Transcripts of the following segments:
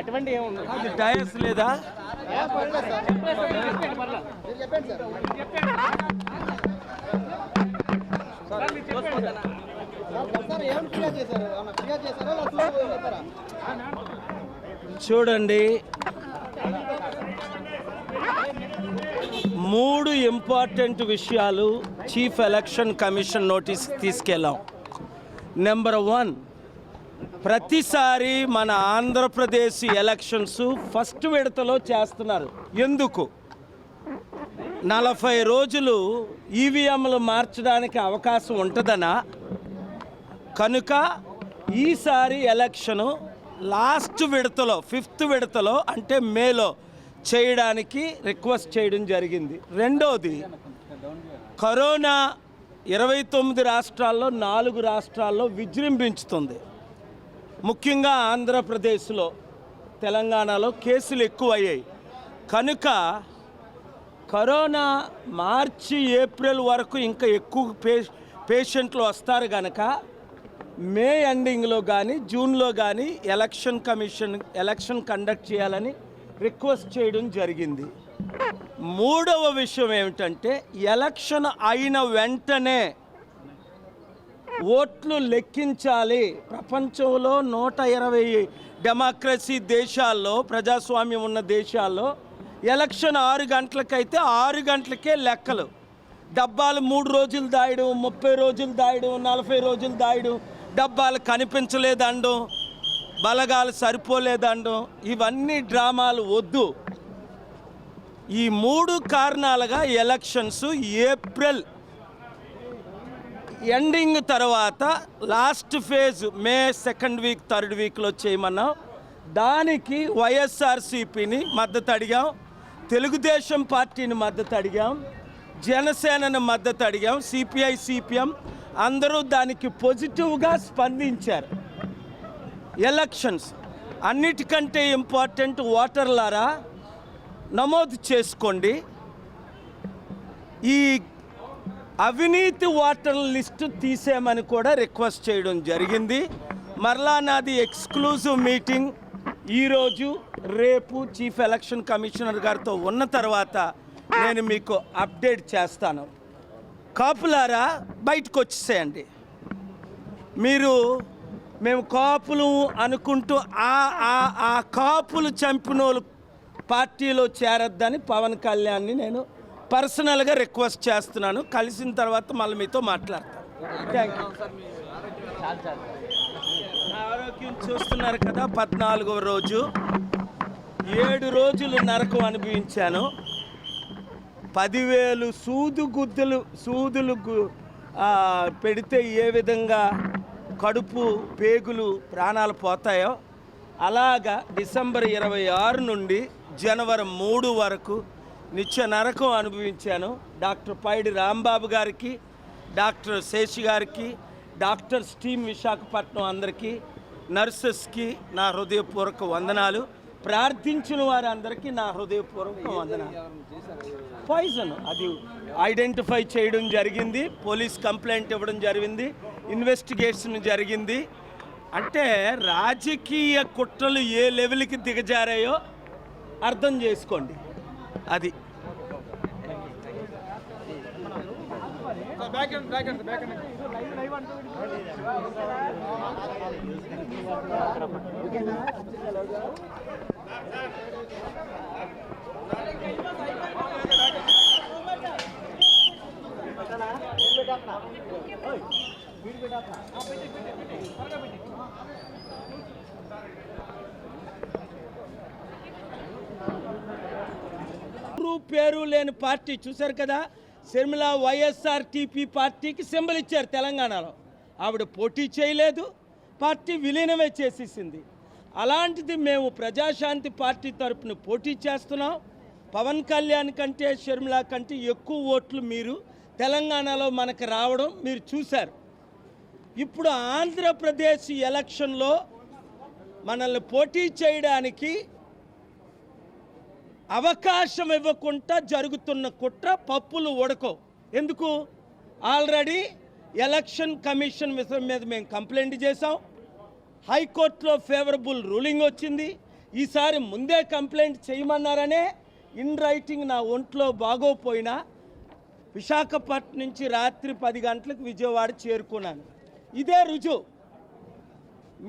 అటువంటి ఏముంది లేదా? చూడండి. మూడు ఇంపార్టెంట్ విషయాలు చీఫ్ ఎలక్షన్ కమిషన్ నోటీస్ తీసుకెళ్ళాం. నెంబర్ వన్ ప్రతిసారి మన ఆంధ్రప్రదేశ్ ఎలక్షన్స్ ఫస్ట్ విడతలో చేస్తున్నారు. ఎందుకు? నలభై రోజులు ఈవీఎంలు మార్చడానికి అవకాశం ఉంటుందనా? కనుక ఈసారి ఎలక్షను లాస్ట్ విడతలో ఫిఫ్త్ విడతలో అంటే మేలో చేయడానికి రిక్వెస్ట్ చేయడం జరిగింది. రెండోది కరోనా ఇరవై తొమ్మిది రాష్ట్రాల్లో నాలుగు రాష్ట్రాల్లో విజృంభించుతుంది. ముఖ్యంగా ఆంధ్రప్రదేశ్లో తెలంగాణలో కేసులు ఎక్కువయ్యాయి. కనుక కరోనా మార్చి ఏప్రిల్ వరకు ఇంకా ఎక్కువ పే పేషెంట్లు వస్తారు కనుక మే ఎండింగ్లో కానీ జూన్లో కానీ ఎలక్షన్ కమిషన్ ఎలక్షన్ కండక్ట్ చేయాలని రిక్వెస్ట్ చేయడం జరిగింది. మూడవ విషయం ఏమిటంటే ఎలక్షన్ అయిన వెంటనే ఓట్లు లెక్కించాలి. ప్రపంచంలో నూట ఇరవై డెమోక్రసీ దేశాల్లో ప్రజాస్వామ్యం ఉన్న దేశాల్లో ఎలక్షన్ ఆరు గంటలకైతే ఆరు గంటలకే లెక్కలు. డబ్బాలు మూడు రోజులు దాయడం ముప్పై రోజులు దాయడం నలభై రోజులు దాయడం డబ్బాలు కనిపించలేదండం బలగాలు సరిపోలేదండం ఇవన్నీ డ్రామాలు వద్దు. ఈ మూడు కారణాలుగా ఎలక్షన్స్ ఏప్రిల్ ఎండింగ్ తర్వాత last phase May second week third వీక్లో చేయమన్నాం. దానికి వైఎస్ఆర్సీపీని మద్దతు అడిగాం. తెలుగుదేశం పార్టీని మద్దతు అడిగాం. జనసేనని మద్దతు అడిగాం. సిపిఐ సిపిఎం అందరూ దానికి పాజిటివ్గా స్పందించారు. ఎలక్షన్స్ అన్నిటికంటే ఇంపార్టెంట్ ఓటర్లారా నమోదు చేసుకోండి. ఈ అవినీతి ఓటర్ లిస్టు తీసేయమని కూడా రిక్వెస్ట్ చేయడం జరిగింది. మరలా నాది ఎక్స్క్లూజివ్ మీటింగ్. ఈరోజు రేపు చీఫ్ ఎలక్షన్ కమిషనర్ గారితో ఉన్న తర్వాత నేను మీకు అప్డేట్ చేస్తాను. కాపులారా బయటకు వచ్చేసేయండి. మీరు మేము కాపులు అనుకుంటూ ఆ ఆ ఆ కాపులు చంపిన పార్టీలో చేరొద్దని పవన్ కళ్యాణ్ని నేను పర్సనల్గా రిక్వెస్ట్ చేస్తున్నాను. కలిసిన తర్వాత మళ్ళీ మీతో మాట్లాడతాను థ్యాంక్ యూ ఆరోగ్యం చూస్తున్నారు కదా పద్నాలుగవ రోజు. ఏడు రోజులు నరకం అనిపించాను పదివేలు సూదు గుద్దులు సూదులు గు- పెడితే ఏ విధంగా కడుపు పేగులు ప్రాణాలు పోతాయో అలాగా డిసెంబర్ ఇరవై ఆరు నుండి జనవరి మూడు వరకు నిత్య నరకం అనుభవించాను. డాక్టర్ పైడి రాంబాబు గారికి డాక్టర్ శేషి గారికి డాక్టర్ స్టీమ్ విశాఖపట్నం అందరికీ నర్సెస్కి నా హృదయపూర్వక వందనాలు. ప్రార్థించిన వారందరికీ నా హృదయపూర్వక వందనాలు. పాయిజన్ అది ఐడెంటిఫై చేయడం జరిగింది. పోలీస్ కంప్లైంట్ ఇవ్వడం జరిగింది. ఇన్వెస్టిగేషన్ జరిగింది. అంటే రాజకీయ కుట్రలు ఏ లెవెల్కి దిగజారాయో అర్థం చేసుకోండి. అది పేరు లేని పార్టీ చూశారు కదా? షర్మిల వైఎస్ఆర్ టీపీ పార్టీకి సింబల్ ఇచ్చారు తెలంగాణలో. ఆవిడ పోటీ చేయలేదు పార్టీ విలీనమే చేసేసింది. అలాంటిది మేము ప్రజాశాంతి పార్టీ తరపున పోటీ చేస్తున్నాం. పవన్ కళ్యాణ్ కంటే షర్మిల కంటే ఎక్కువ ఓట్లు మీరు తెలంగాణలో మనకు రావడం మీరు చూశారు. ఇప్పుడు ఆంధ్రప్రదేశ్ ఎలక్షన్లో మనల్ని పోటీ చేయడానికి అవకాశం ఇవ్వకుండా జరుగుతున్న కుట్ర పప్పులు ఉడకో. ఎందుకు? ఆల్రెడీ ఎలక్షన్ కమిషన్ విషయం మీద మేము కంప్లైంట్ చేసాం హైకోర్టులో ఫేవరబుల్ రూలింగ్ వచ్చింది. ఈసారి ముందే కంప్లైంట్ చేయమన్నారనే ఇన్ రైటింగ్ నా ఒంట్లో బాగోపోయినా విశాఖపట్నం నుంచి రాత్రి పది గంటలకు విజయవాడ చేరుకున్నాను. ఇదే రుజువు.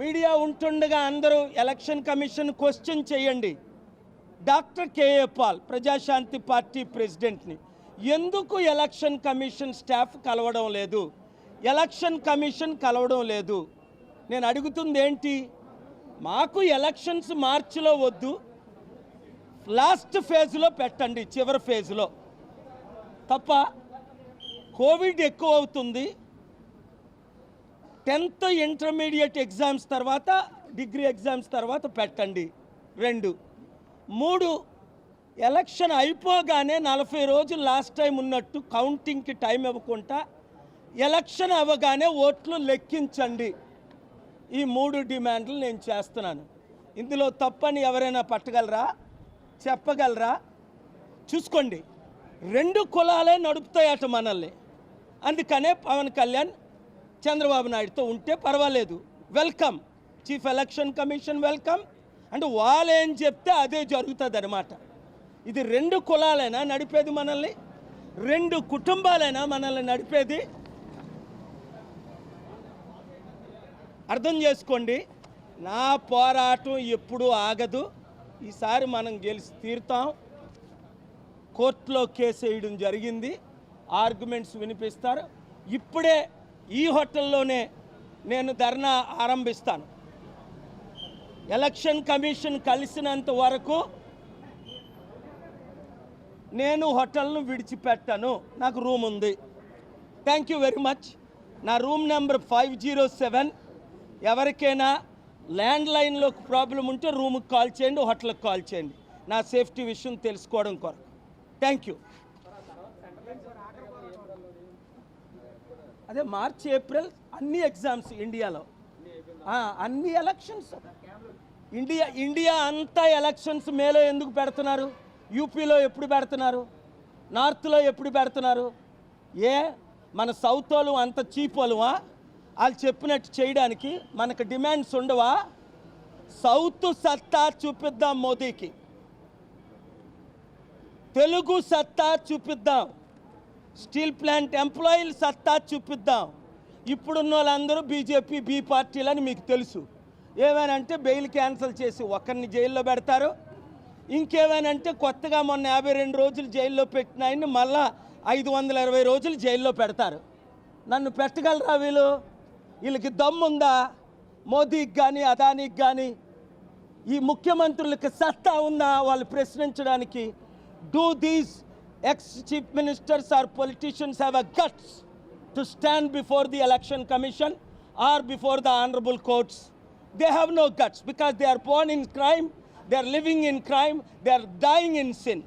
మీడియా ఉంటుండగా అందరూ ఎలక్షన్ కమిషన్ క్వశ్చన్ చేయండి. Doctor KA Paul Prajashanti party ప్రెసిడెంట్ని. ఎందుకు ఎలక్షన్ కమిషన్ స్టాఫ్ కలవడం లేదు? ఎలక్షన్ కమిషన్ కలవడం లేదు. నేను అడుగుతుంది ఏంటి? మాకు ఎలక్షన్స్ మార్చిలో వద్దు. లాస్ట్ ఫేజ్లో పెట్టండి చివరి ఫేజ్లో. తప్ప కోవిడ్ ఎక్కువ అవుతుంది. టెన్త్ ఇంటర్మీడియట్ ఎగ్జామ్స్ తర్వాత డిగ్రీ ఎగ్జామ్స్ తర్వాత పెట్టండి. రెండు. మూడు ఎలక్షన్ అయిపోగానే నలభై రోజులు లాస్ట్ టైం ఉన్నట్టు కౌంటింగ్కి టైం ఇవ్వకుండా ఎలక్షన్ అవ్వగానే ఓట్లు లెక్కించండి. ఈ మూడు డిమాండ్లు నేను చేస్తున్నాను. ఇందులో తప్పని ఎవరైనా పట్టగలరా? చెప్పగలరా? చూసుకోండి. రెండు కులాలే నడుపుతాయట మనల్ని. అందుకనే పవన్ కళ్యాణ్ చంద్రబాబు నాయుడుతో ఉంటే పర్వాలేదు. Welcome. Chief election commission welcome. అంటే వాళ్ళేం చెప్తే అదే జరుగుతుంది అనమాట ఇది రెండు కులాలైనా నడిపేది మనల్ని రెండు కుటుంబాలైనా మనల్ని నడిపేది. అర్థం చేసుకోండి నా పోరాటం ఎప్పుడూ ఆగదు. ఈసారి మనం గెలిచి తీరుతాం. కోర్టులో కేసు వేయడం జరిగింది. ఆర్గ్యుమెంట్స్ వినిపిస్తారు. ఇప్పుడే ఈ హోటల్లోనే నేను ధర్నా ఆరంభిస్తాను. ఎలక్షన్ కమిషన్ కలిసినంత వరకు నేను హోటల్ను విడిచిపెట్టాను. నాకు రూమ్ ఉంది. థ్యాంక్ యూ వెరీ మచ్ నా room number five zero seven. ఎవరికైనా ల్యాండ్ లైన్లో ప్రాబ్లం ఉంటే రూమ్కి కాల్ చేయండి హోటల్కి కాల్ చేయండి. నా సేఫ్టీ విషయం తెలుసుకోవడం కొరకు. థ్యాంక్ యూ అదే మార్చ్ ఏప్రిల్ అన్ని ఎగ్జామ్స్ ఇండియాలో. అన్ని ఎలక్షన్స్. ఇండియా ఇండియా అంతా ఎలక్షన్స్ మేలో ఎందుకు పెడుతున్నారు? యూపీలో ఎప్పుడు పెడుతున్నారు? నార్త్లో ఎప్పుడు పెడుతున్నారు? ఏ మన సౌత్ వాళ్ళు అంత చీప్ వాళ్ళువా? వాళ్ళు చెప్పినట్టు చేయడానికి మనకు డిమాండ్స్ ఉండవా? సౌత్ సత్తా చూపిద్దాం మోదీకి. తెలుగు సత్తా చూపిద్దాం. స్టీల్ ప్లాంట్ ఎంప్లాయీలు సత్తా చూపిద్దాం. ఇప్పుడున్న వాళ్ళందరూ బీజేపీ బీ పార్టీలని మీకు తెలుసు. ఏమైనంటే బెయిల్ క్యాన్సిల్ చేసి ఒకరిని జైల్లో పెడతారు. ఇంకేమైనంటే కొత్తగా మొన్న యాభై రెండు రోజులు జైల్లో పెట్టిన ఆయన్ని మళ్ళా ఐదు వందల ఇరవై రోజులు జైల్లో పెడతారు. నన్ను పెట్టగలరా వీళ్ళు? వీళ్ళకి దమ్ముందా? మోదీకి కానీ అదానికి కానీ ఈ ముఖ్యమంత్రులకు సత్తా ఉందా వాళ్ళు ప్రశ్నించడానికి? Do these ex chief ministers or politicians have a guts to stand before the election commission or before the honourable courts they have no guts because they are born in crime they are living in crime they are dying in sin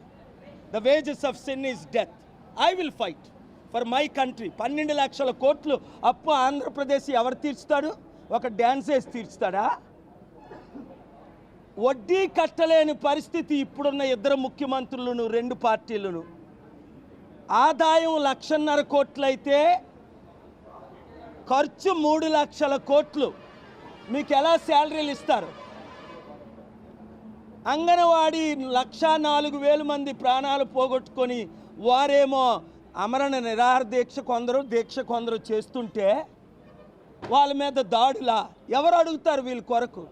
the wages of sin is death I will fight for my country పన్నెండు లక్షల కోట్లు అప్పు ఆంధ్రప్రదేశ్ ఎవరు తీర్చుతాడు? ఒక dance వేసి తీర్చుతాడా? వడ్డీ కట్టలేని పరిస్థితి ఇప్పుడున్న ఇద్దరు ముఖ్యమంత్రులను రెండు పార్టీలను. ఆదాయం లక్షన్నర కోట్లయితే ఖర్చు మూడు లక్షల కోట్లు. మీకు ఎలా శాలరీలు ఇస్తారు? అంగన్వాడీ లక్షా నాలుగు వేల మంది ప్రాణాలు పోగొట్టుకొని వారేమో అమరణ నిరాహార దీక్ష కొందరు దీక్ష కొందరు చేస్తుంటే వాళ్ళ మీద దాడులా? ఎవరు అడుగుతారు వీళ్ళ కొరకు?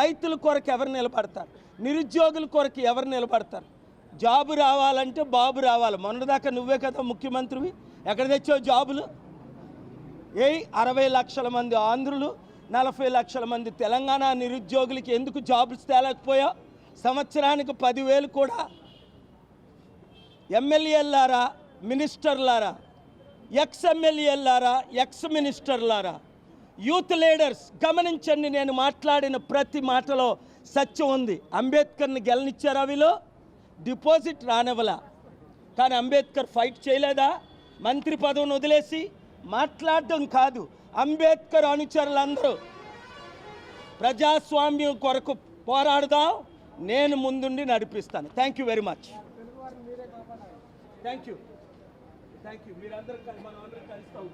రైతుల కొరకు ఎవరు నిలబడతారు? నిరుద్యోగుల కొరకు ఎవరు నిలబడతారు? జాబు రావాలంటే బాబు రావాలి. మొన్నదాకా నువ్వే కదా ముఖ్యమంత్రివి. ఎక్కడ తెచ్చావు జాబులు? ఏ అరవై లక్షల మంది ఆంధ్రులు నలభై లక్షల మంది తెలంగాణ నిరుద్యోగులకి ఎందుకు జాబులు తేలేకపోయావు సంవత్సరానికి పదివేలు కూడా ఎమ్మెల్యేలారా మినిస్టర్లారా ఎక్స్ ఎమ్మెల్యేలారా ఎక్స్ మినిస్టర్లారా? యూత్ లీడర్స్ గమనించండి నేను మాట్లాడిన ప్రతి మాటలో సత్యం ఉంది. అంబేద్కర్ని గెలనిచ్చారా వీళ్ళు? డిపాజిట్ రానివ్వలా. కానీ అంబేద్కర్ ఫైట్ చేయలేదా? మంత్రి పదవిని వదిలేసి మాట్లాడడం కాదు. అంబేద్కర్ అనుచరులందరూ ప్రజాస్వామ్యం కొరకు పోరాడుదాం. నేను ముందుండి నడిపిస్తాను. Thank you very much thank you thank you మీరందరూ మనం అందరం కలుస్తాం